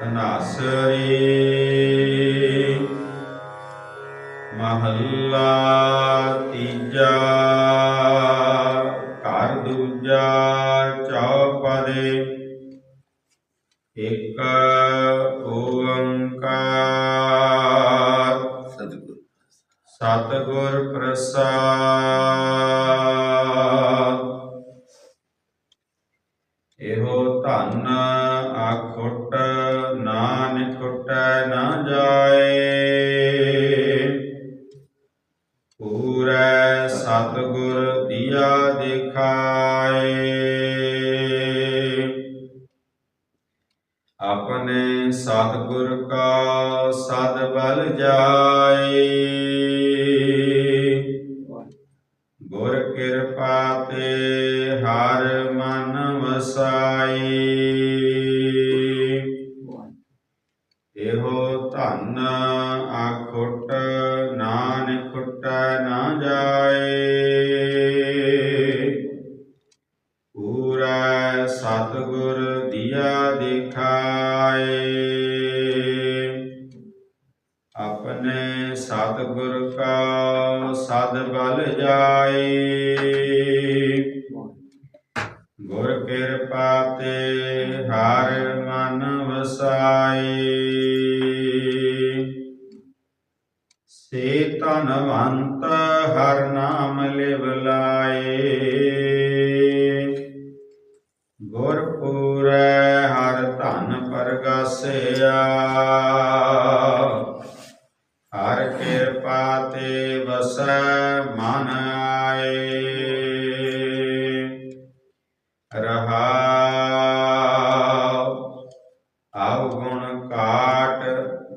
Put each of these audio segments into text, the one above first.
ਧਨਾਸਰੀ। ਮਹੱਲਾ ਤੀਜਾ ਘਰ ਦੂਜਾ ਚੌਪਦੇ। ਇੱਕ ਓੰਕਾਰ। ਸਤਿਗੁਰ ਸਤਿਗੁਰ ਪ੍ਰਸਾਦ। ਇਹੋ ਧਨ ਆਖੁੱਟ ਨਾਨਕ ਟੁੱਟੈ ਨਾ ਜਾਏ। ਪੂਰੈ ਸਤਿਗੁਰ ਦੀਆ ਦਿਖਾਏ। ਆਪਣੇ ਸਤਿਗੁਰ ਕਾ ਸਦ ਬਲ ਜਾਏ। ਵਸਾਈ ਇਹੋ ਧਨ ਆਖੁੱਟ ਨਾਨਕ ਟੁੱਟੈ ਨਾ ਜਾਏ। ਪੂਰਾ ਸਤਿਗੁਰ ਦੀਆ ਦਿਖਾਏ। ਆਪਣੇ ਸਤਿਗੁਰ ਕਾ ਸਦ ਬਲ ਜਾਏ। ਹਰ ਮਨ ਵਸਾਈ ਸੇ ਤਨਵੰਤ ਹਰ ਨਾਮ ਲਿਵ ਲਾਏ। ਗੁਰ ਹਰ ਧਨ ਪਰਗਾਸਿਆ। ਹਰ ਕਿਰਪਾ ਤੇ ਵਸੈ ਮਨ ਆਏ। ਆਵ ਗੁਣ ਕਾਟ,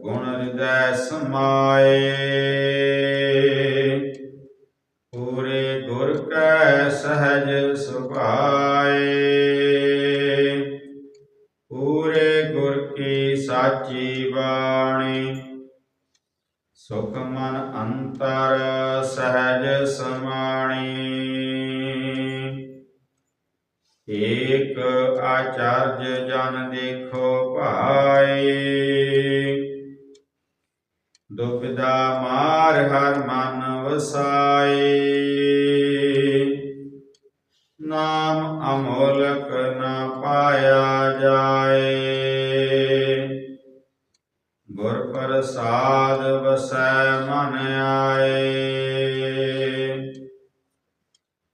ਗੁਣ ਹਿਰਦੈ ਸਮਾਏ। ਪੂਰੇ ਗੁਰ ਕੈ ਸਹਜ ਸੁਭਾਏ। ਪੂਰੇ ਗੁਰ ਕੀ ਸਾਚੀ ਬਾਣੀ। ਸੁਖ ਮਨ ਅੰਤਰ ਸਹਜ ਸਮਾਣੀ। ਆਚਾਰਜ ਜਨ ਦੇਖੋ ਭਾਏ। ਦੁਬਿਦਾ ਮਾਰ ਹਰ ਮਨ ਵਸਾਏ। ਨਾਮ ਅਮੋਲਕ ਨਾ ਪਾਇਆ ਜਾਏ। ਗੁਰ ਪ੍ਰਸਾਦ ਵਸੈ ਮਨ ਆਏ।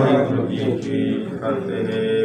ਵਾਹਿਗੁਰੂ ਜੀ ਕੀ ਫਤਿਹ